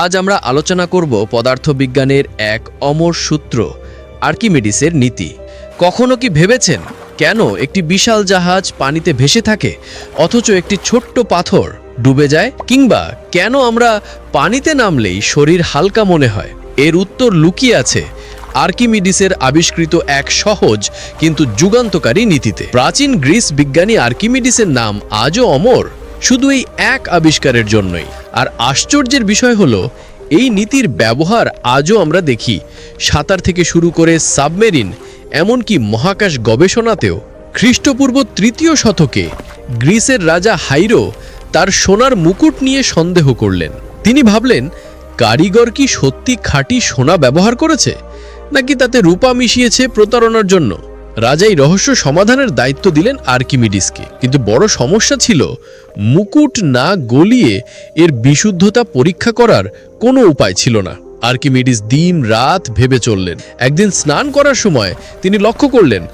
আজ আমরা আলোচনা করব পদার্থবিজ্ঞানের এক অমর সূত্র, আর্কিমিডিসের নীতি। কখনো কি ভেবেছেন, কেন একটি বিশাল জাহাজ পানিতে ভেসে থাকে, অথচ একটি ছোট্ট পাথর ডুবে যায়, কিংবা কেন আমরা পানিতে নামলেই শরীর হালকা মনে হয়? এর উত্তর লুকিয়ে আছে আর্কিমিডিসের আবিষ্কৃত এক সহজ কিন্তু যুগান্তকারী নীতিতে। প্রাচীন গ্রিস বিজ্ঞানী আর্কিমিডিসের নাম আজও অমর। শুধু এই এক আবিষ্কারের জন্যই। আর আশ্চর্যের বিষয় হলো, এই নীতির ব্যবহার আজও আমরা দেখি। সাঁতার থেকে শুরু করে সাবমেরিন, এমনকি মহাকাশ গবেষণাতেও খ্রিস্টপূর্ব তৃতীয় শতকে গ্রিসের রাজা হাইরো তার সোনার মুকুট নিয়ে সন্দেহ করলেন। তিনি ভাবলেন, কারিগর কি সত্যি খাঁটি সোনা ব্যবহার করেছে? নাকি তাতে রূপা মিশিয়েছে প্রতারণার জন্য? রাজা এই রহস্য সমাধানের দায়িত্ব দিলেন আর্কিমিডিসকে। কিন্তু বড় সমস্যা ছিল, মুকুট না গলিয়ে এর বিশুদ্ধতা পরীক্ষা করার কোনো উপায় ছিল না। আর্কিমিডিস দিন রাত ভেবে চললেন। একদিন স্নান করার সময় তিনি লক্ষ্য করলেন,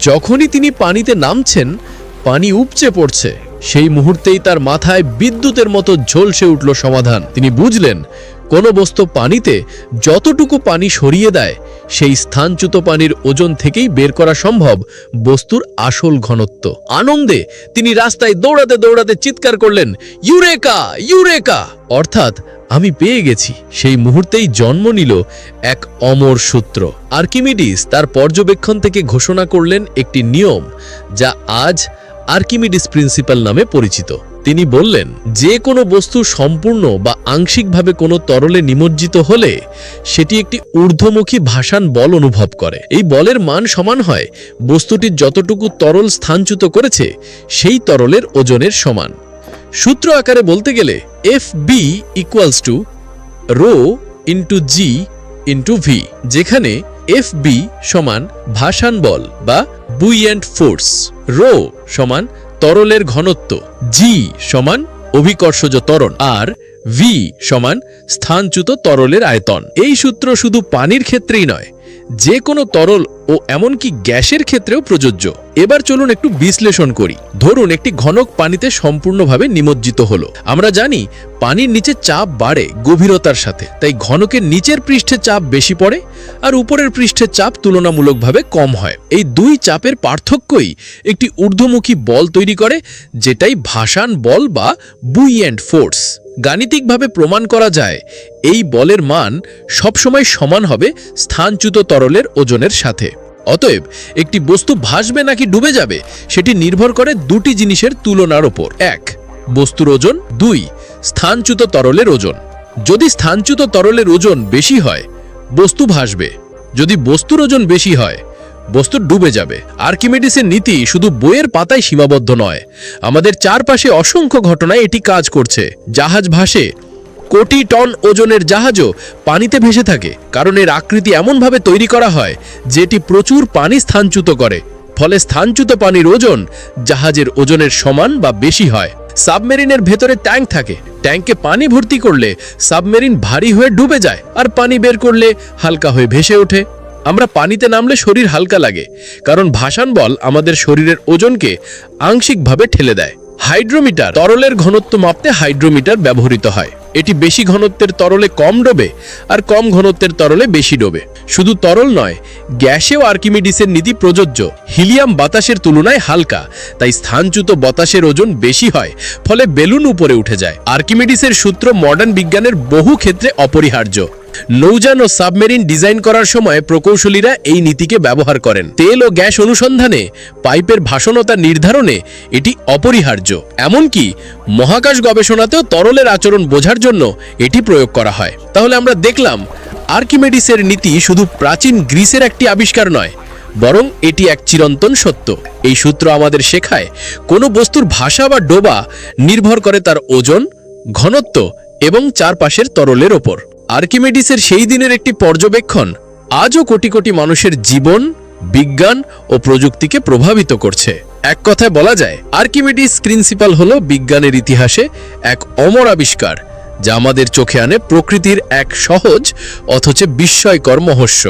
যখনই তিনি পানিতে নামছেন, পানি উপচে পড়ছে। সেই মুহূর্তেই তার মাথায় বিদ্যুতের মতো ঝলসে উঠল সমাধান। তিনি বুঝলেন কোনো বস্তু পানিতে যতটুকু পানি সরিয়ে দেয়, সেই স্থানচ্যুত পানির ওজন থেকেই বের করা সম্ভব বস্তুর আসল ঘনত্ব। আনন্দে তিনি রাস্তায় দৌড়াতে দৌড়াতে চিৎকার করলেন, ইউরেকা ইউরেকা! অর্থাৎ, আমি পেয়ে গেছি। সেই মুহূর্তেই জন্ম নিল এক অমর সূত্র। আর্কিমিডিস তার পর্যবেক্ষণ থেকে ঘোষণা করলেন একটি নিয়ম, যা আজ আর্কিমিডিস প্রিন্সিপাল নামে পরিচিত। তিনি বললেন, যে কোনো বস্তু সম্পূর্ণ বা আংশিকভাবে কোনো তরলে নিমজ্জিত হলে সেটি একটি ঊর্ধ্বমুখী ভাসান বল অনুভব করে। এই বলের মান সমান হয় বস্তুটির যতটুকু তরল স্থানচ্যুত করেছে, সেই তরলের ওজনের সমান। সূত্র আকারে বলতে গেলে F B equals to rho into G into V যেখানে এফ বি সমান ভাসান বল বা বুই বুইয়েন্ট ফোর্স রো সমান তরলের ঘনত্ব জি সমান অভিকর্ষজ তরণ আর ভি সমান স্থানচ্যুত তরলের আয়তন। এই সূত্র শুধু পানির ক্ষেত্রেই নয় যে কোনো তরল ও এমনকি গ্যাসের ক্ষেত্রেও প্রযোজ্য। এবার চলুন একটু বিশ্লেষণ করি। ধরুন, একটি ঘনক পানিতে সম্পূর্ণভাবে নিমজ্জিত হলো। আমরা জানি, পানির নিচে চাপ বাড়ে গভীরতার সাথে। তাই ঘনকের নিচের পৃষ্ঠে চাপ বেশি পড়ে আর উপরের পৃষ্ঠে চাপ তুলনামূলকভাবে কম হয়। এই দুই চাপের পার্থক্যই একটি ঊর্ধ্বমুখী বল তৈরি করে, যেটাই ভাসান বল বা বুই অ্যান্ড ফোর্স। গাণিতিকভাবে প্রমাণ করা যায়, এই বলের মান সবসময় সমান হবে স্থানচ্যুত তরলের ওজনের সাথে। অতএব একটি বস্তু ভাসবে নাকি ডুবে যাবে, সেটি নির্ভর করে দুটি জিনিসের তুলনার ওপর। এক, বস্তুর ওজন। দুই, স্থানচ্যুত তরলের ওজন। যদি স্থানচ্যুত তরলের ওজন বেশি হয়, বস্তু ভাসবে। যদি বস্তুর ওজন বেশি হয়, বস্তু ডুবে যাবে। আর্কিমেডিসের নীতি শুধু বইয়ের পাতায় সীমাবদ্ধ নয়। আমাদের চারপাশে অসংখ্য ঘটনায় এটি কাজ করছে। জাহাজ ভাসে কোটি টন ওজনের জাহাজও পানিতে ভেসে থাকে। কারণ এর আকৃতি এমনভাবে তৈরি করা হয়, যেটি প্রচুর পানি স্থানচ্যুত করে। ফলে স্থানচ্যুত পানির ওজন জাহাজের ওজনের সমান বা বেশি হয়। সাবমেরিনের ভেতরে ট্যাঙ্ক থাকে। ট্যাঙ্কে পানি ভর্তি করলে সাবমেরিন ভারী হয়ে ডুবে যায় আর পানি বের করলে হালকা হয়ে ভেসে ওঠে। আমরা পানিতে নামলে শরীর হালকা লাগে, কারণ ভাসান বল আমাদের শরীরের ওজনকে আংশিকভাবে ঠেলে দেয়। হাইড্রোমিটার। তরলের ঘনত্ব মাপতে হাইড্রোমিটার ব্যবহৃত হয়। এটি বেশি ঘনত্বের তরলে কম ডোবে আর কম ঘনত্বের তরলে বেশি ডোবে। শুধু তরল নয়, গ্যাসেও আর্কিমিডিসের নীতি প্রযোজ্য। হিলিয়াম বাতাসের তুলনায় হালকা, তাই স্থানচ্যুত বাতাসের ওজন বেশি হয়, ফলে বেলুন উপরে উঠে যায়। আর্কিমিডিসের সূত্র মডার্ন বিজ্ঞানের বহু ক্ষেত্রে অপরিহার্য। নৌযান ও সাবমেরিন ডিজাইন করার সময় প্রকৌশলীরা এই নীতিকে ব্যবহার করেন। তেল ও গ্যাস অনুসন্ধানে পাইপের ভাষণতা নির্ধারণে এটি অপরিহার্য। এমনকি মহাকাশ গবেষণাতেও তরলের আচরণ বোঝার জন্য এটি প্রয়োগ করা হয়। তাহলে আমরা দেখলাম, আর্কিমেডিসের নীতি শুধু প্রাচীন গ্রিসের একটি আবিষ্কার নয়, বরং এটি এক চিরন্তন সত্য। এই সূত্র আমাদের শেখায়, কোনো বস্তুর ভাষা বা ডোবা নির্ভর করে তার ওজন, ঘনত্ব এবং চারপাশের তরলের ওপর। আর্কিমেডিসের সেই দিনের একটি পর্যবেক্ষণ আজও কোটি কোটি মানুষের জীবন, বিজ্ঞান ও প্রযুক্তিকে প্রভাবিত করছে। এক কথায় বলা যায়, আর্কিমেডিস প্রিন্সিপাল হল বিজ্ঞানের ইতিহাসে এক অমর আবিষ্কার, যা আমাদের চোখে আনে প্রকৃতির এক সহজ অথচ বিস্ময়কর মহস্য।